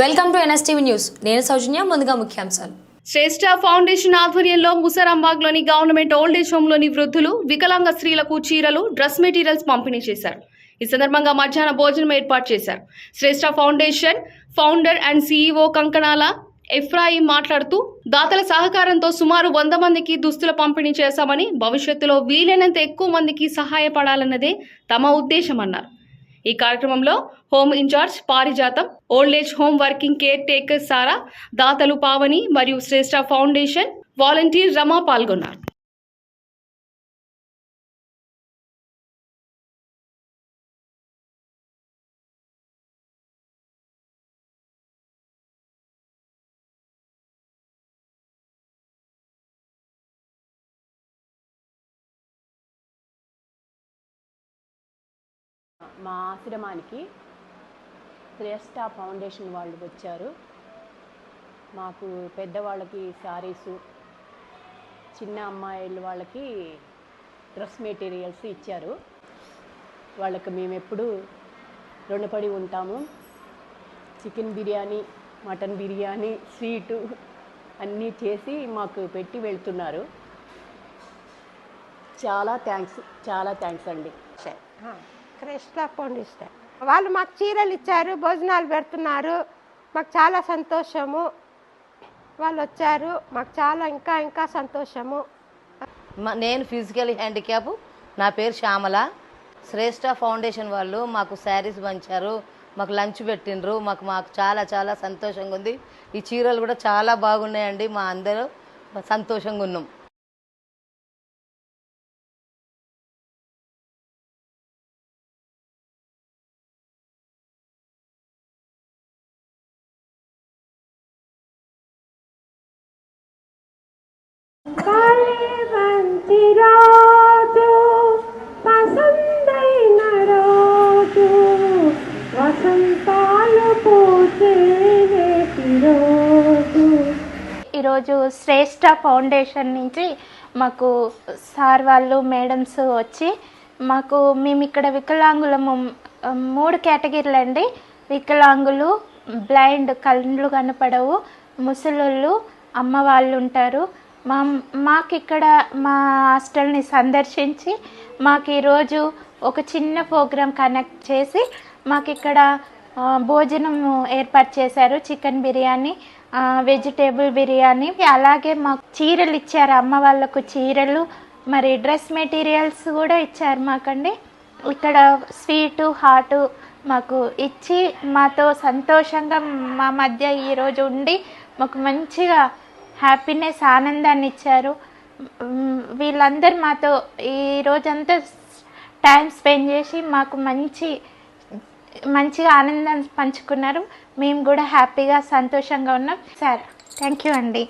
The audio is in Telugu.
Welcome to NSTV news. నేను సౌజన్య ముందుగా ముఖ్యాంశాలు. శ్రేష్ట ఫౌండేషన్ ఆధ్వర్యంలో ముసరాంబాగ్లోని గవర్నమెంట్ ఓల్డ్ ఏజ్ హోంలోని వృద్ధులు వికలాంగ స్త్రీలకు చీరలు డ్రెస్ మెటీరియల్స్ పంపిణీ చేశారు. ఈ సందర్భంగా మధ్యాహ్న భోజనం ఏర్పాటు చేశారు. Shreshta foundation founder and CEO Kankanala Ephraim మాట్లాడుతూ దాతల సహకారంతో సుమారు వంద మందికి దుస్తుల పంపిణీ చేశామని భవిష్యత్తులో వీలైనంత ఎక్కువ మందికి సహాయపడాలన్నదే తమ ఉద్దేశమన్నారు. ఈ కార్యక్రమంలో home incharge Parijatham old age home working caretaker Sara దాతలు పావని మరియు శ్రేష్ఠ ఫౌండేషన్ వాలంటీర్ రమా పాల్గొన్నారు. మా ఆశ్రమానికి శ్రేష్ఠ ఫౌండేషన్ వాళ్ళు వచ్చారు. మాకు పెద్దవాళ్ళకి శారీసు చిన్న అమ్మాయిల వాళ్ళకి డ్రెస్ మెటీరియల్స్ ఇచ్చారు. వాళ్ళకి మేము ఎప్పుడు రుణపడి ఉంటాము. Chicken biryani mutton biryani sweet అన్నీ చేసి మాకు పెట్టి వెళ్తున్నారు. చాలా థ్యాంక్స్ చాలా థ్యాంక్స్ అండి. కృష్ణ ఫౌండేషన్ వాళ్ళు మాకు చీరలు ఇచ్చారు భోజనాలు పెడుతున్నారు. మాకు చాలా సంతోషము. వాళ్ళు వచ్చారు మాకు చాలా ఇంకా ఇంకా సంతోషము. నేను ఫిజికల్ హ్యాండిక్యాప్ నా పేరు శ్యామల. శ్రేష్ఠ ఫౌండేషన్ వాళ్ళు మాకు శారీస్ పంచారు మాకు లంచ్ పెట్టిండ్రు మాకు మాకు చాలా చాలా సంతోషంగా ఉంది. ఈ చీరలు కూడా చాలా బాగున్నాయండి మా అందరూ సంతోషంగా ఉన్నాం. రోజు పసందైన వసంతాలు రోజు ఈరోజు శ్రేష్ఠ ఫౌండేషన్ నుంచి మాకు సార్ వాళ్ళు మేడమ్స్ వచ్చి మాకు మేము ఇక్కడ వికలాంగులము మూడు కేటగిరీలు అండి. వికలాంగులు బ్లైండ్ కళ్ళు కనపడవు ముసలోళ్ళు అమ్మ వాళ్ళు ఉంటారు. మా మాకు ఇక్కడ మా హాస్టల్ని సందర్శించి మాకు ఈరోజు ఒక చిన్న ప్రోగ్రాం కనెక్ట్ చేసి మాకు ఇక్కడ భోజనం ఏర్పాటు చేశారు. Chicken biryani vegetable biryani. అలాగే మాకు చీరలు ఇచ్చారు. అమ్మ వాళ్ళకు చీరలు మరి డ్రెస్ మెటీరియల్స్ కూడా ఇచ్చారు మాకండి. ఇక్కడ స్వీటు హాటు మాకు ఇచ్చి మాతో సంతోషంగా మా మధ్య ఈరోజు ఉండి మాకు మంచిగా హ్యాపీనెస్ ఆనందాన్ని ఇచ్చారు. వీళ్ళందరూ మాతో ఈ రోజంతా టైం స్పెండ్ చేసి మాకు మంచి మంచిగా ఆనందాన్ని పంచుకున్నారు. మేము కూడా హ్యాపీగా సంతోషంగా ఉన్నాం. సార్ థ్యాంక్ యూ అండి.